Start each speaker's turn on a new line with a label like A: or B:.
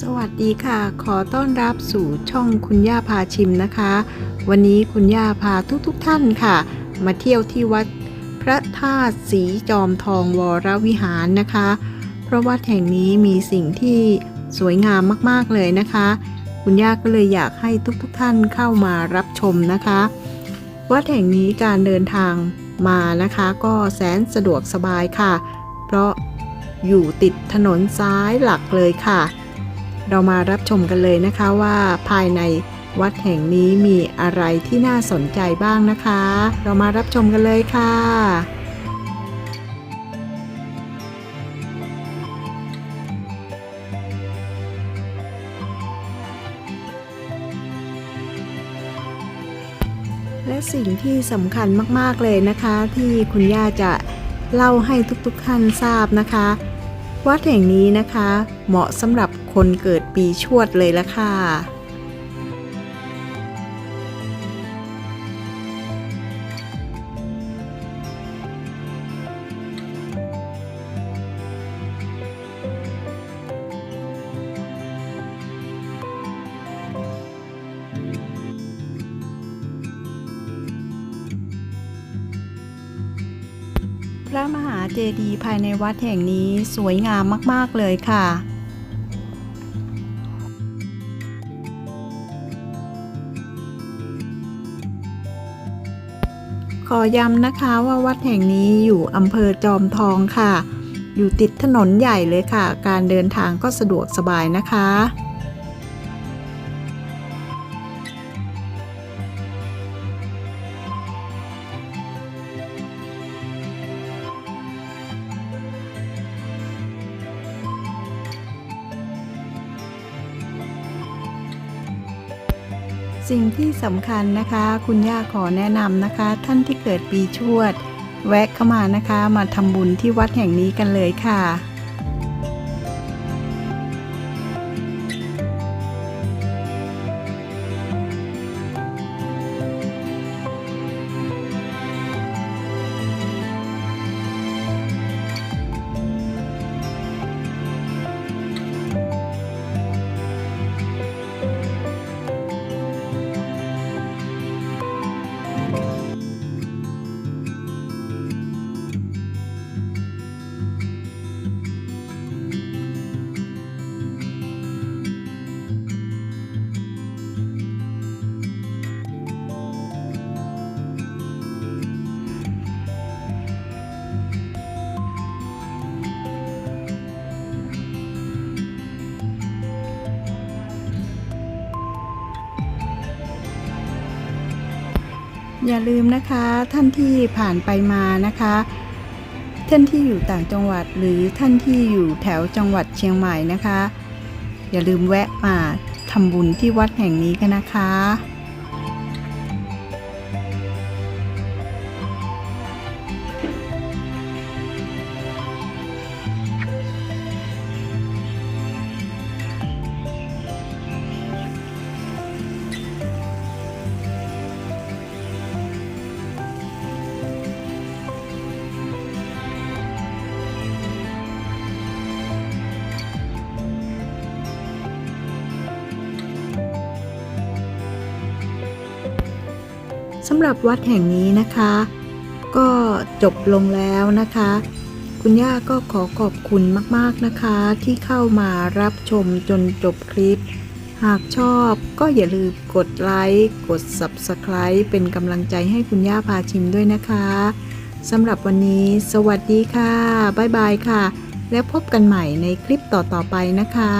A: สวัสดีค่ะ ขอต้อนรับสู่ช่องคุณย่าพาชิมนะคะ วันนี้คุณย่าพาทุกๆทท่านค่ะ มาเที่ยวที่วัดพระธาตุสีจอมทองวรวิหารนะคะ เพราะวัดแห่งนี้มีสิ่งที่สวยงามมากๆเลยนะคะ คุณย่าก็เลยอยากให้ทุกๆทท่านเข้ามารับชมนะคะ วัดแห่งนี้การเดินทางมานะคะ ก็แสนสะดวกสบายค่ะ เพราะ อยู่ติดถนนซ้ายหลักเลยค่ะ เรามารับชมกันเลยนะคะว่าภายในวัดแห่งนี้มีอะไรที่น่าสนใจบ้างนะคะ เรามารับชมกันเลยค่ะและสิ่งที่สำคัญมาก ๆ เลยนะคะ ที่คุณย่าจะเล่าให้ทุกๆท่านทราบนะคะ วัดแห่งนี้นะคะ เหมาะสำหรับคนเกิดปีชวดเลยละค่ะ พระมหาเจดีย์ภายในวัดแห่งนี้สวยงามมาก ๆ เลยค่ะขอย้ำนะคะว่าวัดแห่งนี้อยู่อำเภอจอมทองค่ะ อยู่ติดถนนใหญ่เลยค่ะ การเดินทางก็สะดวกสบายนะคะ สิ่งที่สำคัญนะคะ คุณย่าขอแนะนำนะคะ ท่านที่เกิดปีชวด แวะเข้ามานะคะ มาทำบุญที่วัดแห่งนี้กันเลยค่ะ อย่าลืมนะคะท่านที่ผ่านไปมานะคะ ท่านที่อยู่ต่างจังหวัดหรือท่านที่อยู่แถวจังหวัดเชียงใหม่นะคะ อย่าลืมแวะมาทำบุญที่วัดแห่งนี้กันนะคะำหรับวัดแห่งนี้นะคะ ก็จบลงแล้วนะคะ คุณย่าก็ขอขอบคุณมากๆนะคะ ที่เข้ามารับชมจนจบคลิป หากชอบก็อย่าลืมกดไลค์กด Subscribe เป็นกำลังใจให้คุณย่าพาชิมด้วยนะคะสำหรับวันนี้สวัสดีค่ะ บ๊ายบายค่ะ แล้วพบกันใหม่ในคลิปต่อๆไปนะคะ